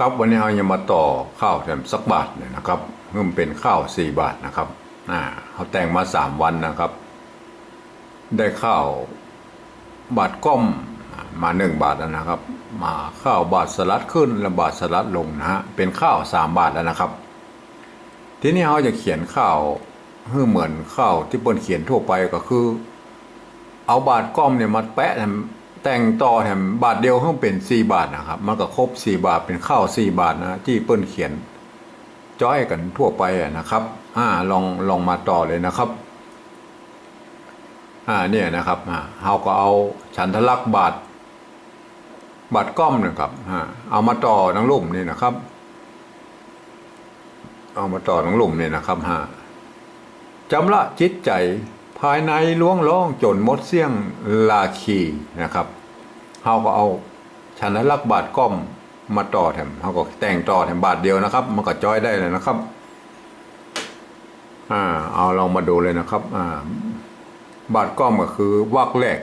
ครับวันนี้เราจะมาต่อข้าวแถมสักบาทเนี่ยนะครับเพิ่มเป็นข้าวสี่บาทนะครับอ่าเขาแต่งมาสามวันนะครับ ได้ข้าวบาทก้อมมาหนึ่งบาทแล้วนะครับ มาข้าวบาทสลัดขึ้นและบาทสลัดลงนะฮะเป็นข้าวสามบาทแล้วนะครับ ทีนี้เขาจะเขียนข้าวให้เหมือนข้าวที่เปิ้นเขียนทั่วไปก็คือ เอาบาทก้อมเนี่ยมาแปะ แต่งต่อแถมบาทเดียวเพิ่มเป็นสี่บาทนะครับ มันก็ครบสี่บาทเป็นข้าวสี่บาทนะที่เปิ้นเขียนจ้อยกันทั่วไปนะครับ อ่าลองลองมาต่อเลยนะครับ อ่าเนี่ยนะครับอ่าเราก็เอาฉันทลักษ์บาทบาทก้อมนะครับอ่าเอามาต่อทั้งลุ่มนี่นะครับ เอามาต่อทั้งลุ่มนี่นะครับฮะจำละจิตใจ ภายในล้วงล่องจนมดเสี่ยงลาคีนะครับเราก็เอาฉันทลักบาทก้อมมาต่อแถมเราก็แต่งต่อแถมบาทเดียวนะครับ มันก็จอยได้เลยนะครับอ่าเอาเรามาดูเลยนะครับอ่าบาทก้อมก็คือวักแรก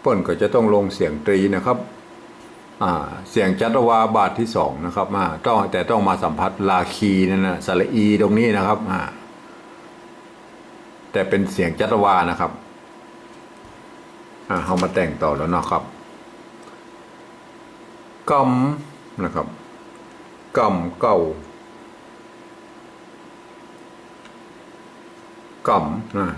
เปิ้นก็จะต้องลงเสียงตรีนะครับอ่าเสียงจัตวาบาทที่สองนะครับอ่าต้องแต่ต้องมาสัมผัสลาคีนั่นนะสระอีตรงนี้นะครับอ่า แต่เป็นเสียงจัตวานะครับ อ่าเอามาแต่งต่อแล้วเนาะครับกำนะครับกำเก่ากำนะ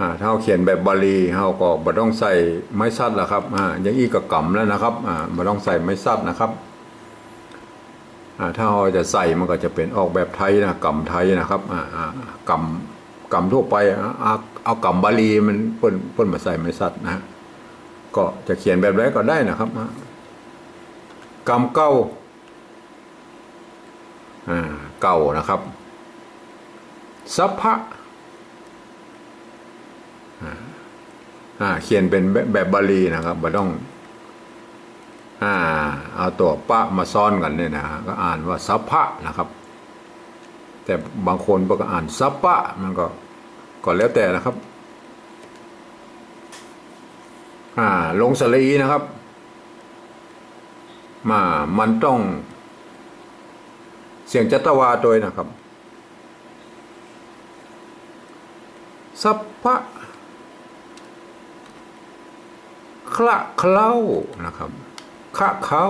อ่าถ้าเราเขียนแบบบาลีเราก็บ่ต้องใส่ไม้ซัดแล้วครับอ่าอย่างอีกก็กำแล้วนะครับอ่าบ่ต้องใส่ไม้ซัดนะครับ ถ้าเราจะใส่มันก็จะเป็นออกแบบไทยนะกำไทยนะครับอ่าอ่ากำกำทั่วไปเอาเอากำบาลีมันเพิ่นเพิ่นมาใส่ไม้ซัดนะฮะก็จะเขียนแบบไรก็ได้นะครับอ่ากำเก้าเก่านะครับสัพพะเขียนเป็นแบบแบบบาลีนะครับบ่ต้อง อ่าเอาตัวปะมาซ้อนกันเนี่ยนะฮะก็อ่านว่าสัพพะนะครับ แต่บางคนก็อ่านสัพพะมันก็ก็แล้วแต่นะครับอ่าลงสลีนะครับมามันต้อง เสียงจัตวาตัวนะครับสัพพะคละเคล้านะครับ คะเขา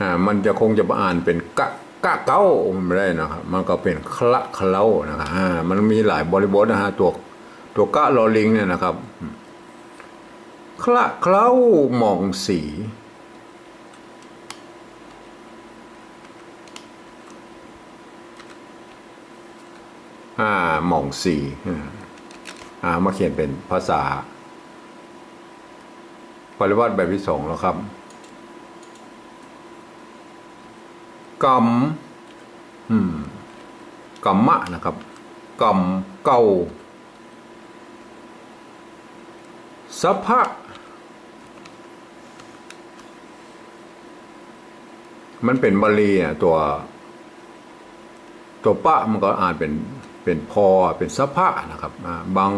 อ่ามันจะคงจะอ่านเป็นกะกะเก้ามันไม่ได้นะครับ มันก็เป็นคละเคล้านะครับอ่ามันมีหลายบริบทนะฮะตัวตัวกะลอลิงเนี่ยนะครับ คละเคล้ามองสี อ่าหม่องสี่อ่ามาเขียนเป็นภาษาปริวัติแบบที่สองแล้วครับกรรมอืมกรรมะนะครับกรรมเก่าสัพพะมันเป็นบาลีอะตัว ตัวปะมันก็อ่านเป็น เป็นพอเป็นสัพพะนะครับบาง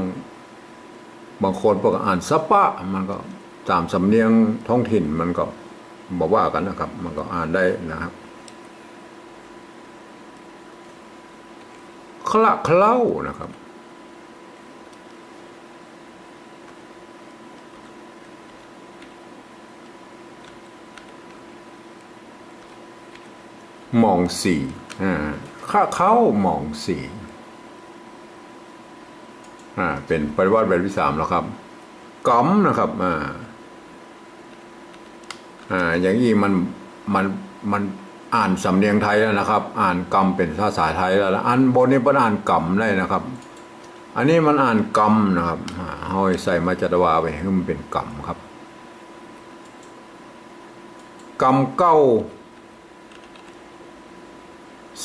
บางคนก็อ่านสัพพะมันก็ตามสำเนียงท้องถิ่นมันก็บอกว่ากันนะครับ มันก็อ่านได้นะครับคละเคล้านะครับ มองสีอ่าข้าเข้ามองสี อ่าเป็นปริวัติแบบที่สามแล้วครับกอมนะครับอ่าอ่าอย่างนี้มันมันมันอ่านสำเนียงไทยแล้วนะครับ อ่านกรรมเป็นภาษาไทยแล้วอันบนนี้มันอ่านกรรมได้นะครับ อันนี้มันอ่านกรรมนะครับอ่าเอาใส่มาจัตวาไปให้มันเป็นกรรมครับกรรมเก้า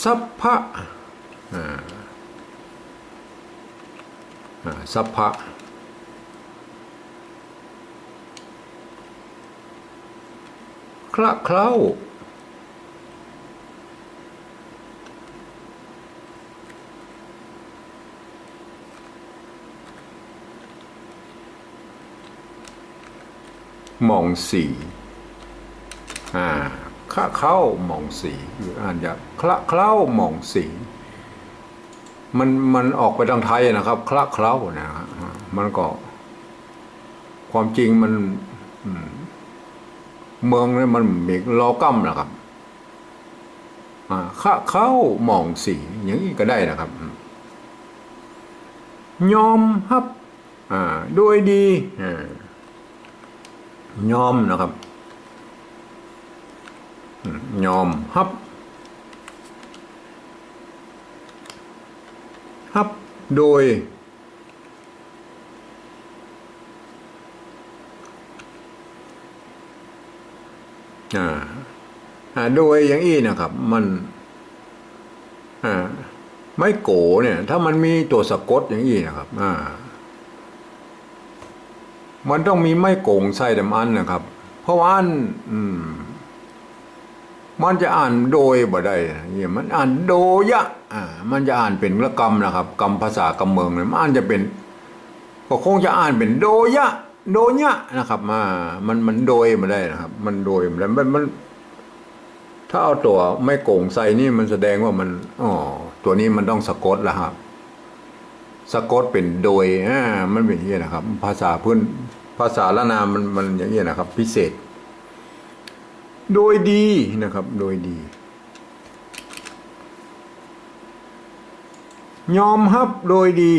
สัพพะอ่า สัพพะคละเคล้าหมองสีอ่าคละเคล้าหมองสีหรืออ่านจาคละเคล้าหมองสี มันมันออกไปทางไทยนะครับ คละเคล้านะฮะมันก็ ความจริงมันเมืองเนี่ยมันมีลอกั้มนะครับข้าเข้าหมองสีอย่างนี้ก็ได้นะครับ ยอมฮับอ่าโดยดียอมนะครับยอมฮับ ฮับโดยอ่าโดยอย่างอี้นะครับ มันไม่โกเนี่ย ถ้ามันมีตัวสะกดอย่างอี้นะครับมันต้องมีไม่โกงใส่ดำอันนะครับ เพราะว่าอันอมมันจะอ่านโดยบ่ได้เนี่ยมันอ่านโดยะ อ่ามันจะอ่านเป็นละกรรมนะครับกรรมภาษากำเมืองเนี่ยมันจะเป็น ก็คงจะอ่านเป็นโดยะ โดยะนะครับ มา มันมันโดยมาได้นะครับ มันโดยมาได้มันมัน ถ้าเอาตัวไม่โกงใส่นี่มันแสดงว่ามันอ๋อตัวนี้มันต้องสะกดล้วครับสะกดเป็นโดยอ่ามันเป็นอย่างนี้นะครับ ภาษาพื้นภาษาละนามมันมันอย่างนี้นะครับ พิเศษ โดยดีนะครับ โดยดี ยอมรับโดยดี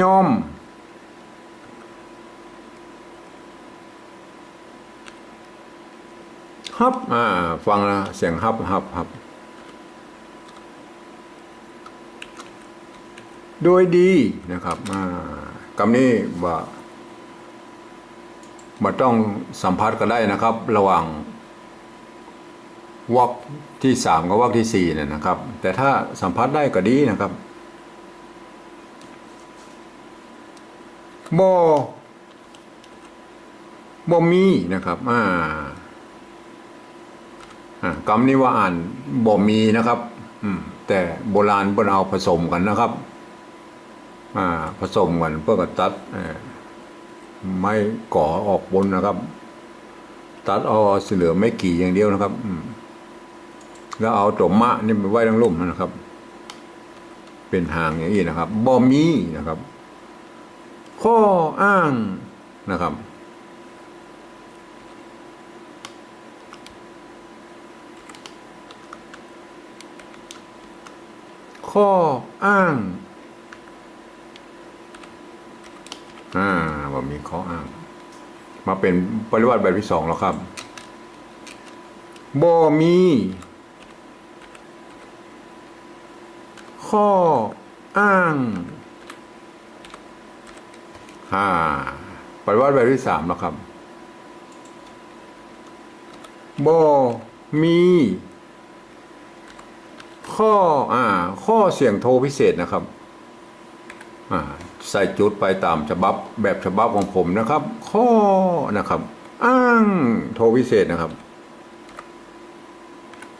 ยอม ฮับ อ่า ฟังนะ เสียงฮับฮับฮับ โดยดีนะครับ อ่ากำนี้ว่า มาต้องสัมผัสก็ได้นะครับ ระหว่างวรรคที่สามกับวรรคที่สี่เนี่ยนะครับ แต่ถ้าสัมผัสได้ก็ดีนะครับบ่บ่มีนะครับอ่าอ่ากรรมนี้ว่าอ่านบ่มีนะครับ อืม แต่โบราณเพิ่นเอาผสมกันนะครับ อ่า ผสมกันเพื่อกตัดอ่อ ไม่ก่อออกบนนะครับ ตัดเอาเหลือไม่กี่อย่างเดียวนะครับ อืแล้วเอาตัวมะนี่ไปไว้ทั้งลุ่มนะครับ เป็นหางอย่างนี้นะครับบ่มีนะครับ ข้ออ้างนะครับ ข้ออ้างอ่า มีข้ออ้าง มาเป็นปริวัติแบบที่สองแล้วครับบ่มี ข้ออ้างฮ่าปริวัติแบบที่สามแล้วครับบ่มี ข้ออ่า ข้อเสียงโทพิเศษนะครับ อ่า ใส่จุดไปตามฉบับแบบฉบับของผมนะครับ ข้อนะครับ อ้างโทพิเศษนะครับ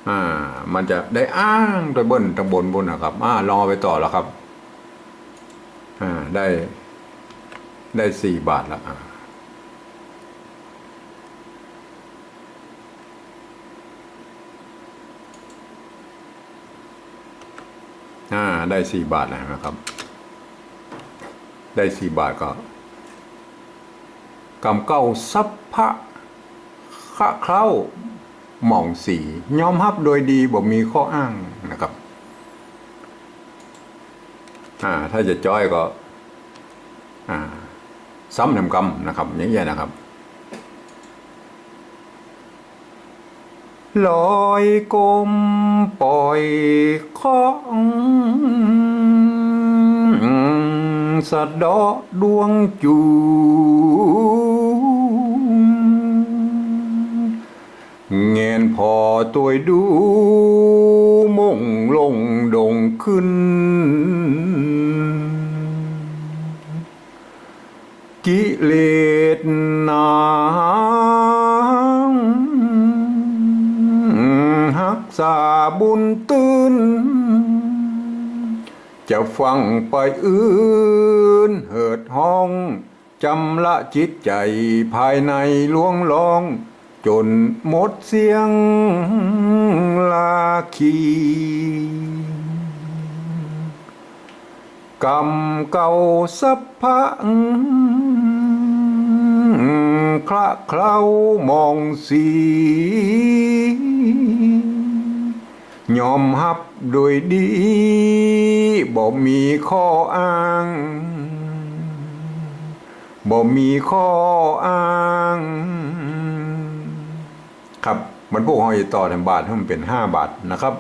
อ่า มันจะได้อ้างโดยบิ้ลตางบนบนนะครับ อ่าลองเอาไปต่อแล้วครับ อ่าได้ได้สี่บาทล้วอ่าอ่าได้สี่บาทแล้วนะครับ ได้สี่บาทก็กำเก้าซับพะคะเคล้าหม่องสียอมรับโดยดีบ่มีข้ออ้างนะครับอ่าถ้าจะจ้อยก็อ่าซ้ำทำกรรมนะครับอย่างเงี้ยนะครับลอยกลมปล่อยของ สะดาะดวงจูเงนพอตัวดูมงลงดงขึ้น กิเลส จะฟังไปอื่น เหิดห้อง จำละจิตใจภายในลวงลอง จนหมดเสียงลาคีกรรมเก่าสัพพะคละเคล้ามองสี ยอมฮับโดยดีบ่มีข้ออ้างบ่มีข้ออ้างครับมันพวกหอยต่อแถมบาทให้มันเป็นห้าบาทนะครับ